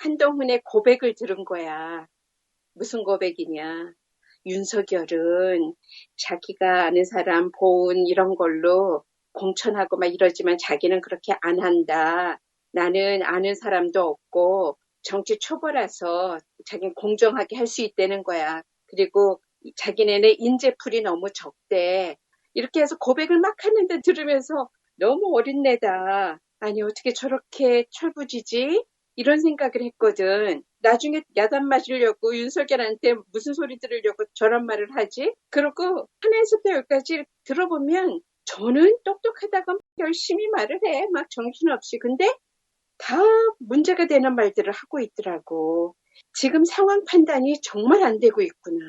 한동훈의 고백을 들은 거야. 무슨 고백이냐. 윤석열은 자기가 아는 사람, 보은 이런 걸로 공천하고 막 이러지만 자기는 그렇게 안 한다. 나는 아는 사람도 없고 정치 초보라서 자기는 공정하게 할 수 있다는 거야. 그리고 자기네는 인재풀이 너무 적대. 이렇게 해서 고백을 막 하는데 들으면서 너무 어린 애다. 아니 어떻게 저렇게 철부지지? 이런 생각을 했거든. 나중에 야단 맞으려고 윤석열한테 무슨 소리 들으려고 저런 말을 하지? 그리고 하나에서부터 여기까지 들어보면 저는 똑똑하다가 열심히 말을 해. 막 정신없이. 근데 다 문제가 되는 말들을 하고 있더라고. 지금 상황 판단이 정말 안 되고 있구나.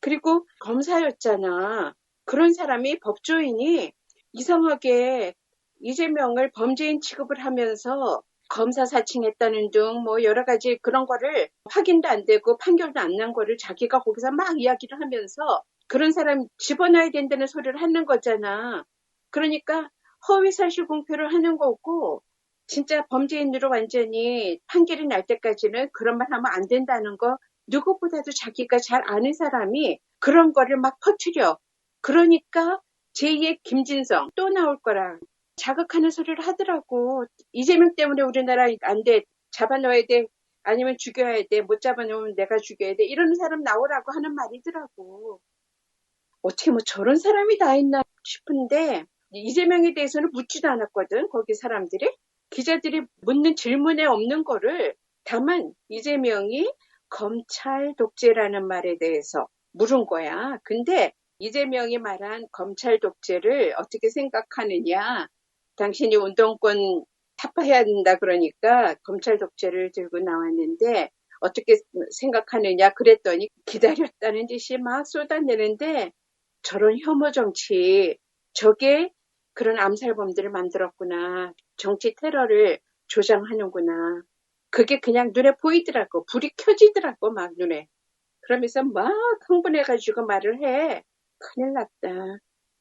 그리고 검사였잖아. 그런 사람이 법조인이 이상하게 이재명을 범죄인 취급을 하면서 검사 사칭했다는 등 뭐 여러 가지 그런 거를 확인도 안 되고 판결도 안 난 거를 자기가 거기서 막 이야기를 하면서 그런 사람 집어넣어야 된다는 소리를 하는 거잖아. 그러니까 허위 사실 공표를 하는 거고 진짜 범죄인으로 완전히 판결이 날 때까지는 그런 말 하면 안 된다는 거 누구보다도 자기가 잘 아는 사람이 그런 거를 막 퍼뜨려. 그러니까 제2의 김진성 또 나올 거라 자극하는 소리를 하더라고. 이재명 때문에 우리나라 안 돼. 잡아넣어야 돼. 아니면 죽여야 돼. 못 잡아놓으면 내가 죽여야 돼. 이런 사람 나오라고 하는 말이더라고. 어떻게 뭐 저런 사람이 다 있나 싶은데 이재명에 대해서는 묻지도 않았거든. 거기 사람들이. 기자들이 묻는 질문에 없는 거를 다만 이재명이 검찰 독재라는 말에 대해서 물은 거야. 근데 이재명이 말한 검찰 독재를 어떻게 생각하느냐. 당신이 운동권 타파해야 된다 그러니까 검찰 독재를 들고 나왔는데 어떻게 생각하느냐 그랬더니 기다렸다는 듯이 막 쏟아내는데 저런 혐오 정치 저게 그런 암살범들을 만들었구나. 정치 테러를 조장하는구나. 그게 그냥 눈에 보이더라고. 불이 켜지더라고 막 눈에. 그러면서 막 흥분해가지고 말을 해. 큰일 났다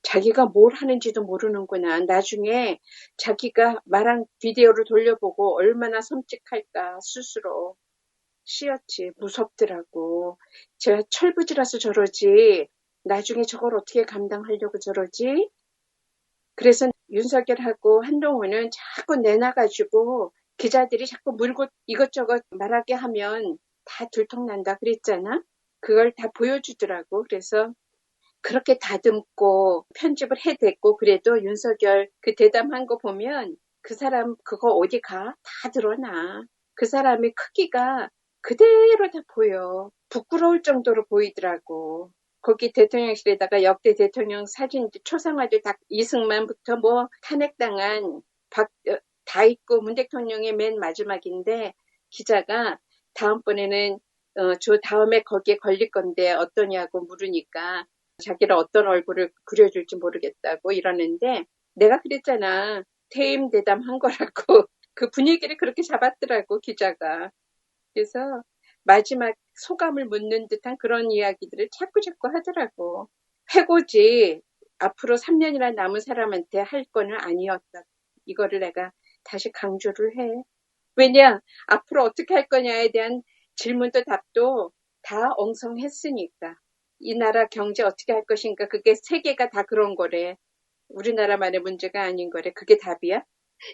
자기가 뭘 하는지도 모르는구나. 나중에 자기가 말한 비디오를 돌려보고 얼마나 섬뜩할까 스스로 씨였지. 무섭더라고. 제가 철부지라서 저러지. 나중에 저걸 어떻게 감당하려고 저러지? 그래서 윤석열하고 한동훈은 자꾸 내놔가지고 기자들이 자꾸 물고 이것저것 말하게 하면 다 들통난다 그랬잖아. 그걸 다 보여주더라고. 그래서 그렇게 다듬고 편집을 해댔고 그래도 윤석열 그 대담한 거 보면 그 사람 그거 어디 가? 다 드러나. 그 사람의 크기가 그대로 다 보여. 부끄러울 정도로 보이더라고. 거기 대통령실에다가 역대 대통령 사진 초상화도 다 이승만부터 뭐 탄핵당한 박, 어, 다 있고 문 대통령의 맨 마지막인데 기자가 다음번에는 어, 저 다음에 거기에 걸릴 건데 어떠냐고 물으니까 자기를 어떤 얼굴을 그려줄지 모르겠다고 이러는데 내가 그랬잖아. 퇴임 대담 한 거라고. 그 분위기를 그렇게 잡았더라고 기자가. 그래서 마지막 소감을 묻는 듯한 그런 이야기들을 자꾸 자꾸 하더라고. 해고지 앞으로 3년이나 남은 사람한테 할 거는 아니었다. 이거를 내가 다시 강조를 해. 왜냐 앞으로 어떻게 할 거냐에 대한 질문도 답도 다 엉성했으니까. 이 나라 경제 어떻게 할 것인가 그게 세계가 다 그런 거래. 우리나라만의 문제가 아닌 거래. 그게 답이야?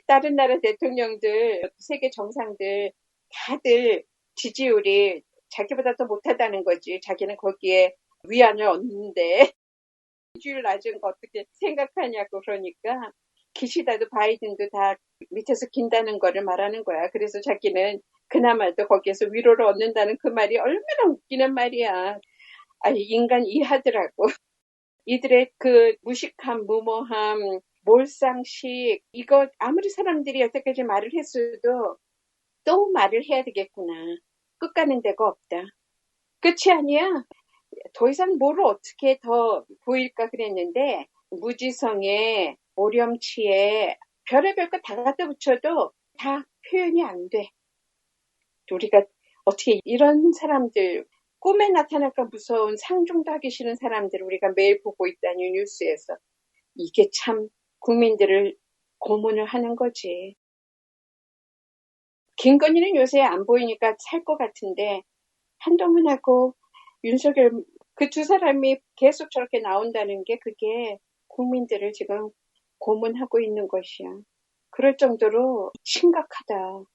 다른 나라 대통령들, 세계 정상들 다들 지지율이 자기보다 더 못하다는 거지. 자기는 거기에 위안을 얻는데 지지율 낮은 거 어떻게 생각하냐고 그러니까 기시다도 바이든도 다 밑에서 긴다는 거를 말하는 거야. 그래서 자기는 그나마도 거기에서 위로를 얻는다는 그 말이 얼마나 웃기는 말이야. 아니, 인간 이하더라고. 이들의 그 무식함, 무모함, 몰상식, 이거 아무리 사람들이 여태까지 말을 했어도 또 말을 해야 되겠구나. 끝 가는 데가 없다. 끝이 아니야. 더 이상 뭐를 어떻게 더 보일까 그랬는데, 무지성에, 오렴치에, 별의별 거 다 갖다 붙여도 다 표현이 안 돼. 우리가 어떻게 이런 사람들, 꿈에 나타날까 무서운 상종도 하기 싫은 사람들을 우리가 매일 보고 있다니 뉴스에서 이게 참 국민들을 고문을 하는 거지. 김건희는 요새 안 보이니까 살 것 같은데 한동훈하고 윤석열 그 두 사람이 계속 저렇게 나온다는 게 그게 국민들을 지금 고문하고 있는 것이야. 그럴 정도로 심각하다.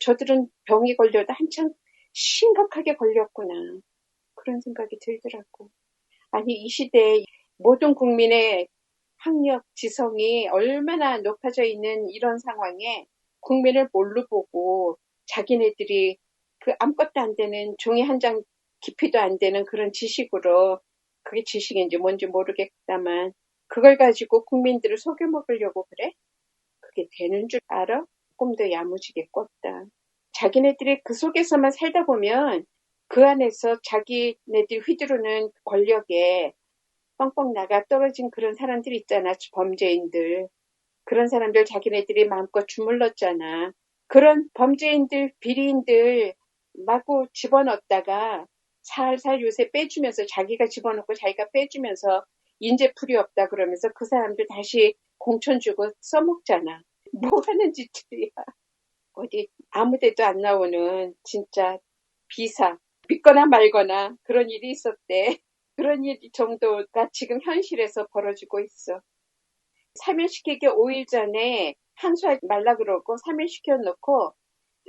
저들은 병이 걸려도 한참 심각하게 걸렸구나. 그런 생각이 들더라고. 아니, 이 시대에 모든 국민의 학력, 지성이 얼마나 높아져 있는 이런 상황에 국민을 뭘로 보고 자기네들이 그 아무것도 안 되는 종이 한 장 깊이도 안 되는 그런 지식으로 그게 지식인지 뭔지 모르겠다만 그걸 가지고 국민들을 속여 먹으려고 그래? 그게 되는 줄 알아? 꿈도 야무지게 꿨다. 자기네들이 그 속에서만 살다 보면 그 안에서 자기네들이 휘두르는 권력에 뻥뻥 나가 떨어진 그런 사람들 있잖아. 범죄인들. 그런 사람들 자기네들이 마음껏 주물렀잖아. 그런 범죄인들, 비리인들 마구 집어넣었다가 살살 요새 빼주면서 자기가 집어넣고 자기가 빼주면서 인재풀이 없다 그러면서 그 사람들 다시 공천 주고 써먹잖아. 뭐 하는 짓들이야. 어디 아무 데도 안 나오는 진짜 비사. 믿거나 말거나 그런 일이 있었대. 그런 일 정도가 지금 현실에서 벌어지고 있어. 사면시키기 5일 전에 항소하지 말라 그러고 사면시켜 놓고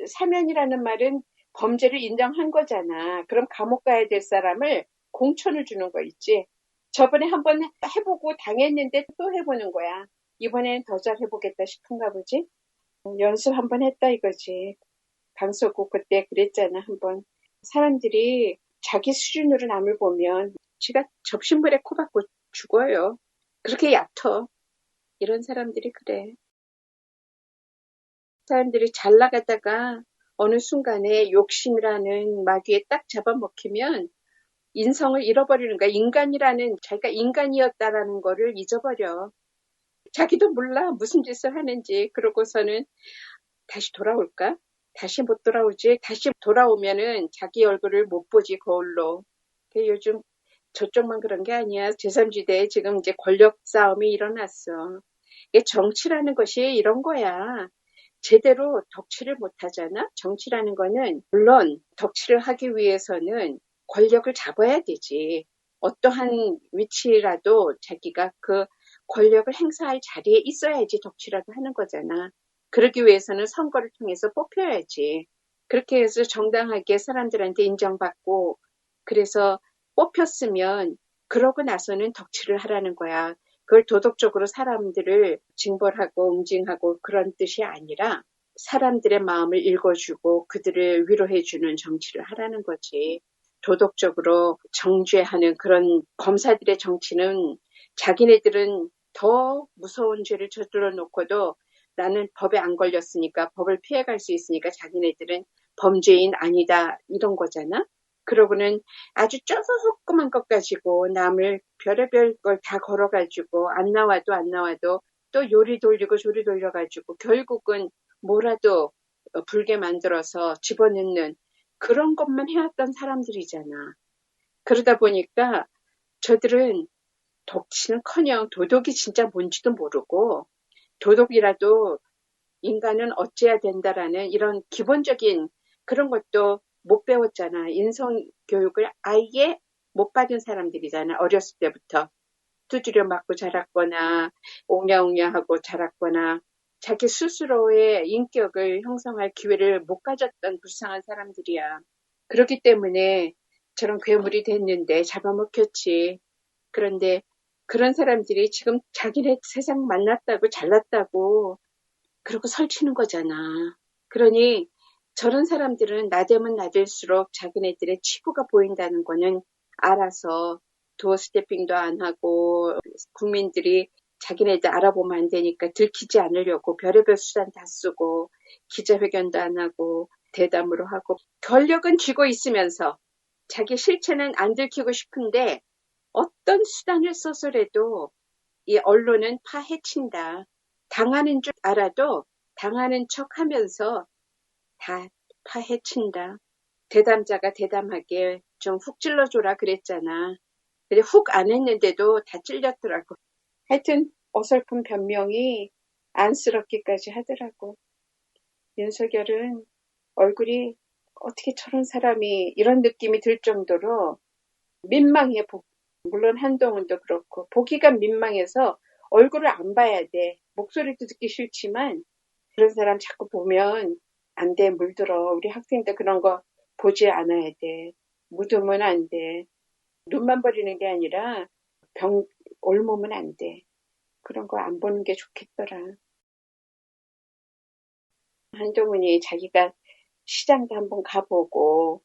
사면이라는 말은 범죄를 인정한 거잖아. 그럼 감옥 가야 될 사람을 공천을 주는 거 있지. 저번에 한번 해보고 당했는데 또 해보는 거야. 이번에는 더잘 해보겠다 싶은가 보지? 연습 한번 했다 이거지. 강서구 그때 그랬잖아 한번. 사람들이 자기 수준으로 남을 보면 지가 접신물에 코박고 죽어요. 그렇게 얕어. 이런 사람들이 그래. 사람들이 잘 나가다가 어느 순간에 욕심이라는 마귀에 딱 잡아먹히면 인성을 잃어버리는 거야. 인간이라는 자기가 인간이었다라는 거를 잊어버려. 자기도 몰라 무슨 짓을 하는지 그러고서는 다시 돌아올까? 다시 못 돌아오지. 다시 돌아오면은 자기 얼굴을 못 보지 거울로. 요즘 저쪽만 그런 게 아니야. 제3지대에 지금 이제 권력 싸움이 일어났어. 이게 정치라는 것이 이런 거야. 제대로 덕치를 못하잖아. 정치라는 거는 물론 덕치를 하기 위해서는 권력을 잡아야 되지. 어떠한 위치라도 자기가 그 권력을 행사할 자리에 있어야지 덕치라도 하는 거잖아. 그러기 위해서는 선거를 통해서 뽑혀야지. 그렇게 해서 정당하게 사람들한테 인정받고 그래서 뽑혔으면 그러고 나서는 덕치를 하라는 거야. 그걸 도덕적으로 사람들을 징벌하고 응징하고 그런 뜻이 아니라 사람들의 마음을 읽어주고 그들을 위로해주는 정치를 하라는 거지. 도덕적으로 정죄하는 그런 검사들의 정치는 자기네들은 더 무서운 죄를 저질러 놓고도 나는 법에 안 걸렸으니까 법을 피해갈 수 있으니까 자기네들은 범죄인 아니다 이런 거잖아. 그러고는 아주 조그만 것 가지고 남을 별의별 걸 다 걸어가지고 안 나와도 안 나와도 또 요리 돌리고 조리 돌려가지고 결국은 뭐라도 불게 만들어서 집어넣는 그런 것만 해왔던 사람들이잖아. 그러다 보니까 저들은 독치는 커녕 도덕이 진짜 뭔지도 모르고 도덕이라도 인간은 어찌해야 된다라는 이런 기본적인 그런 것도 못 배웠잖아. 인성 교육을 아예 못 받은 사람들이잖아. 어렸을 때부터. 두드려 맞고 자랐거나 옹냐옹냐하고 자랐거나 자기 스스로의 인격을 형성할 기회를 못 가졌던 불쌍한 사람들이야. 그렇기 때문에 저런 괴물이 됐는데 잡아먹혔지. 그런데 그런 사람들이 지금 자기네 세상 만났다고 잘났다고 그러고 설치는 거잖아. 그러니 저런 사람들은 나대면 나댈수록 자기네들의 치부가 보인다는 거는 알아서 도어 스태핑도 안 하고 국민들이 자기네들 알아보면 안 되니까 들키지 않으려고 별의별 수단 다 쓰고 기자회견도 안 하고 대담으로 하고 권력은 쥐고 있으면서 자기 실체는 안 들키고 싶은데 어떤 수단을 써서라도 이 언론은 파헤친다. 당하는 줄 알아도 당하는 척 하면서 다 파헤친다. 대담자가 대담하게 좀 훅 찔러줘라 그랬잖아. 근데 훅 안 했는데도 다 찔렸더라고. 하여튼 어설픈 변명이 안쓰럽기까지 하더라고. 윤석열은 얼굴이 어떻게 저런 사람이 이런 느낌이 들 정도로 민망해. 보- 물론 한동훈도 그렇고 보기가 민망해서 얼굴을 안 봐야 돼. 목소리도 듣기 싫지만 그런 사람 자꾸 보면 안 돼. 물들어. 우리 학생들 그런 거 보지 않아야 돼. 묻으면 안 돼. 눈만 버리는 게 아니라 병 올몸은 안 돼. 그런 거 안 보는 게 좋겠더라. 한동훈이 자기가 시장도 한번 가보고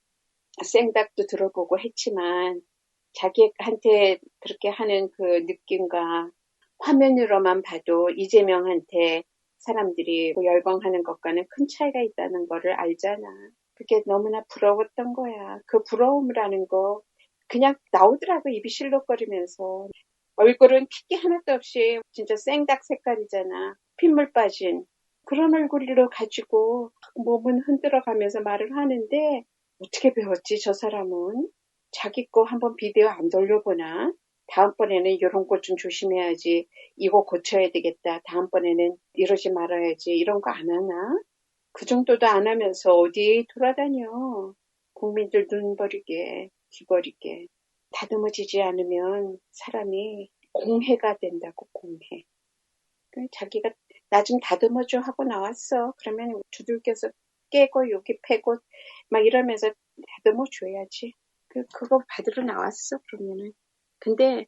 생닭도 들어보고 했지만 자기한테 그렇게 하는 그 느낌과 화면으로만 봐도 이재명한테 사람들이 열광하는 것과는 큰 차이가 있다는 거를 알잖아. 그게 너무나 부러웠던 거야. 그 부러움이라는 거 그냥 나오더라고 입이 실룩거리면서 얼굴은 핏기 하나도 없이 진짜 생닭 색깔이잖아. 핏물 빠진 그런 얼굴로 가지고 몸은 흔들어 가면서 말을 하는데 어떻게 배웠지 저 사람은? 자기 거 한번 비디오 안 돌려보나? 다음번에는 이런 것 좀 조심해야지. 이거 고쳐야 되겠다. 다음번에는 이러지 말아야지. 이런 거 안 하나? 그 정도도 안 하면서 어디 돌아다녀. 국민들 눈 버리게, 귀 버리게. 다듬어지지 않으면 사람이 공해가 된다고, 공해. 그 자기가 나 좀 다듬어줘 하고 나왔어. 그러면 두들겨서 깨고 여기 패고 막 이러면서 다듬어 줘야지. 그, 그거 받으러 나왔어, 그러면은. 근데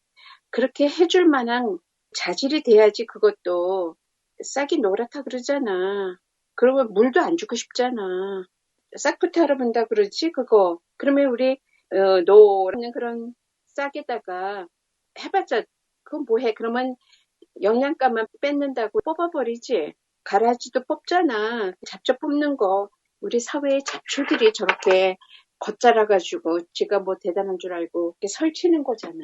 그렇게 해줄 만한 자질이 돼야지 그것도 싹이 노랗다 그러잖아. 그러면 물도 안 주고 싶잖아. 싹부터 알아본다 그러지, 그거. 그러면 우리, 어, 노란 그런 싹에다가 해봤자, 그건 뭐해. 그러면 영양가만 뺏는다고 뽑아버리지. 가라지도 뽑잖아. 잡초 뽑는 거. 우리 사회의 잡초들이 저렇게 겉자라가지고 지가 뭐 대단한 줄 알고 이렇게 설치는 거잖아.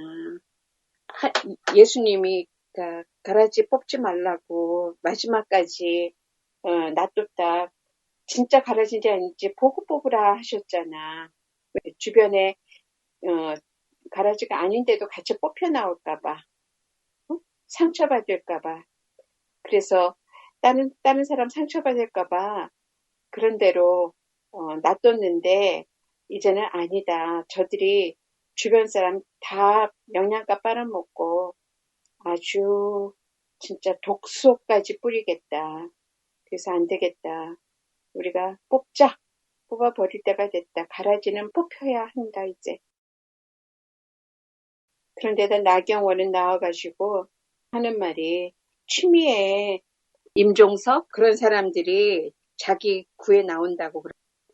하- 예수님이 그 가라지 뽑지 말라고 마지막까지 어, 놔뒀다. 진짜 가라지인지 아닌지 보고 뽑으라 하셨잖아. 왜 주변에 어, 가라지가 아닌데도 같이 뽑혀 나올까봐. 상처받을까봐. 그래서 다른, 다른 사람 상처받을까봐 그런 대로 어, 놔뒀는데 이제는 아니다. 저들이 주변 사람 다 영양가 빨아먹고 아주 진짜 독소까지 뿌리겠다. 그래서 안 되겠다. 우리가 뽑자. 뽑아버릴 때가 됐다. 가라지는 뽑혀야 한다, 이제. 그런데다 나경원은 나와가지고 하는 말이 취미에 임종석 그런 사람들이 자기 구에 나온다고.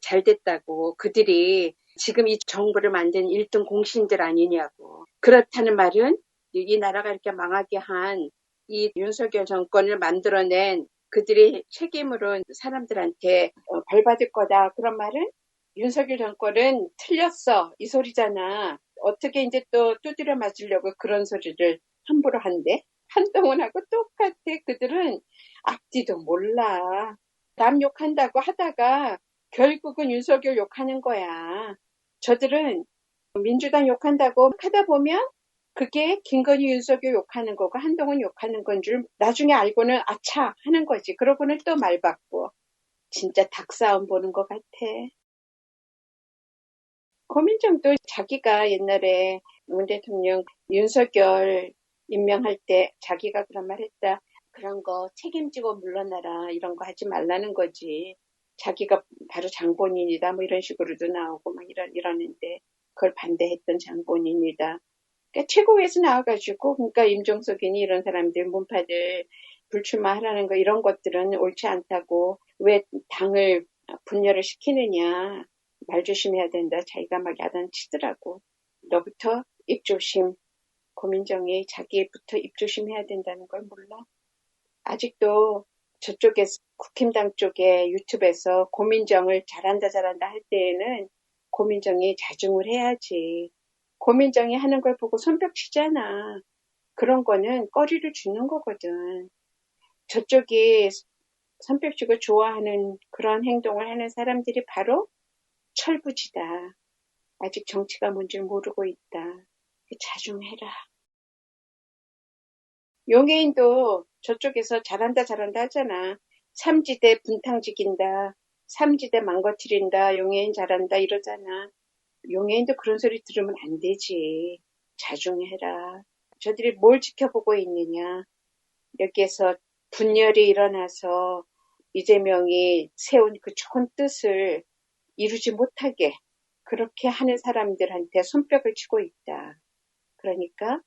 잘 됐다고. 그들이 지금 이 정부를 만든 1등 공신들 아니냐고. 그렇다는 말은 이- 이 나라가 이렇게 망하게 한 이 윤석열 정권을 만들어낸 그들의 책임으로 사람들한테 어, 벌 받을 거다. 그런 말은 윤석열 정권은 틀렸어. 이 소리잖아. 어떻게 이제 또 두드려 맞으려고 그런 소리를 함부로 한대? 한동훈하고 똑같아. 그들은 앞뒤도 몰라. 남 욕한다고 하다가 결국은 윤석열 욕하는 거야 저들은 민주당 욕한다고 하다 보면 그게 김건희 윤석열 욕하는 거고 한동훈 욕하는 건 줄 나중에 알고는 아차 하는 거지. 그러고는 또말 바꿔. 진짜 닭싸움 보는 것 같아. 고민정도 자기가 옛날에 문 대통령 윤석열 임명할 때 자기가 그런 말 했다. 그런 거 책임지고 물러나라 이런 거 하지 말라는 거지. 자기가 바로 장본인이다 뭐 이런 식으로도 나오고 막 이런 이러는데 그걸 반대했던 장본인이다. 그러니까 최고위에서 나와가지고 그러니까 임종석이니 이런 사람들 문파들 불출마하라는 거 이런 것들은 옳지 않다고 왜 당을 분열을 시키느냐. 말 조심해야 된다. 자기가 막 야단 치더라고. 너부터 입 조심. 고민정이 자기부터 입 조심해야 된다는 걸 몰라. 아직도 저쪽에서 국힘당 쪽에 유튜브에서 고민정을 잘한다 잘한다 할 때에는 고민정이 자중을 해야지 고민정이 하는 걸 보고 손뼉 치잖아. 그런 거는 꺼리를 주는 거거든. 저쪽이 손뼉 치고 좋아하는 그런 행동을 하는 사람들이 바로 철부지다. 아직 정치가 뭔지 모르고 있다. 자중해라. 용해인도 저쪽에서 잘한다 잘한다 하잖아. 삼지대 분탕 지킨다. 삼지대 망가뜨린다, 용해인 잘한다 이러잖아. 용해인도 그런 소리 들으면 안 되지. 자중해라. 저들이 뭘 지켜보고 있느냐. 여기에서 분열이 일어나서 이재명이 세운 그 좋은 뜻을 이루지 못하게 그렇게 하는 사람들한테 손뼉을 치고 있다. 그러니까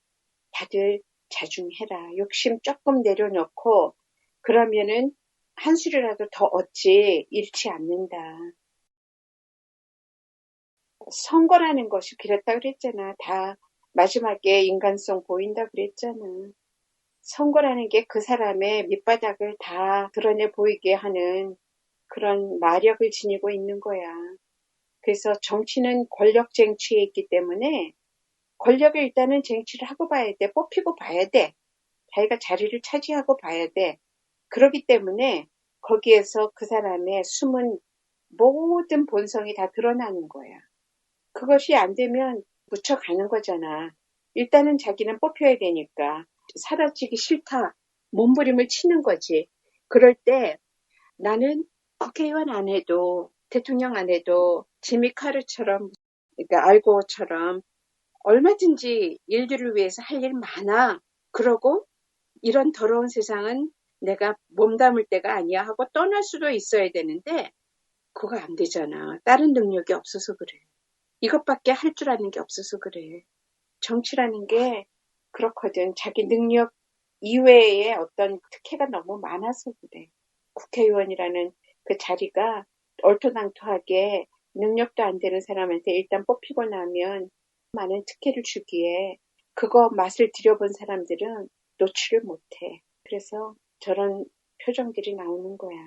다들 자중해라. 욕심 조금 내려놓고 그러면은 한 수리라도 더 얻지 잃지 않는다. 선거라는 것이 그랬다 그랬잖아. 다 마지막에 인간성 보인다 그랬잖아. 선거라는 게 그 사람의 밑바닥을 다 드러내 보이게 하는 그런 마력을 지니고 있는 거야. 그래서 정치는 권력 쟁취에 있기 때문에 권력을 일단은 쟁취를 하고 봐야 돼. 뽑히고 봐야 돼. 자기가 자리를 차지하고 봐야 돼. 그러기 때문에 거기에서 그 사람의 숨은 모든 본성이 다 드러나는 거야. 그것이 안 되면 묻혀가는 거잖아. 일단은 자기는 뽑혀야 되니까 사라지기 싫다. 몸부림을 치는 거지. 그럴 때 나는 국회의원 안 해도 대통령 안 해도 지미 카르처럼 그러니까 알고처럼 얼마든지 일들을 위해서 할 일 많아. 그러고 이런 더러운 세상은 내가 몸담을 때가 아니야 하고 떠날 수도 있어야 되는데 그거 안 되잖아. 다른 능력이 없어서 그래. 이것밖에 할 줄 아는 게 없어서 그래. 정치라는 게 그렇거든. 자기 능력 이외에 어떤 특혜가 너무 많아서 그래. 국회의원이라는 그 자리가 얼토당토하게 능력도 안 되는 사람한테 일단 뽑히고 나면 많은 특혜를 주기에 그거 맛을 들여본 사람들은 노출을 못해. 그래서 저런 표정들이 나오는 거야.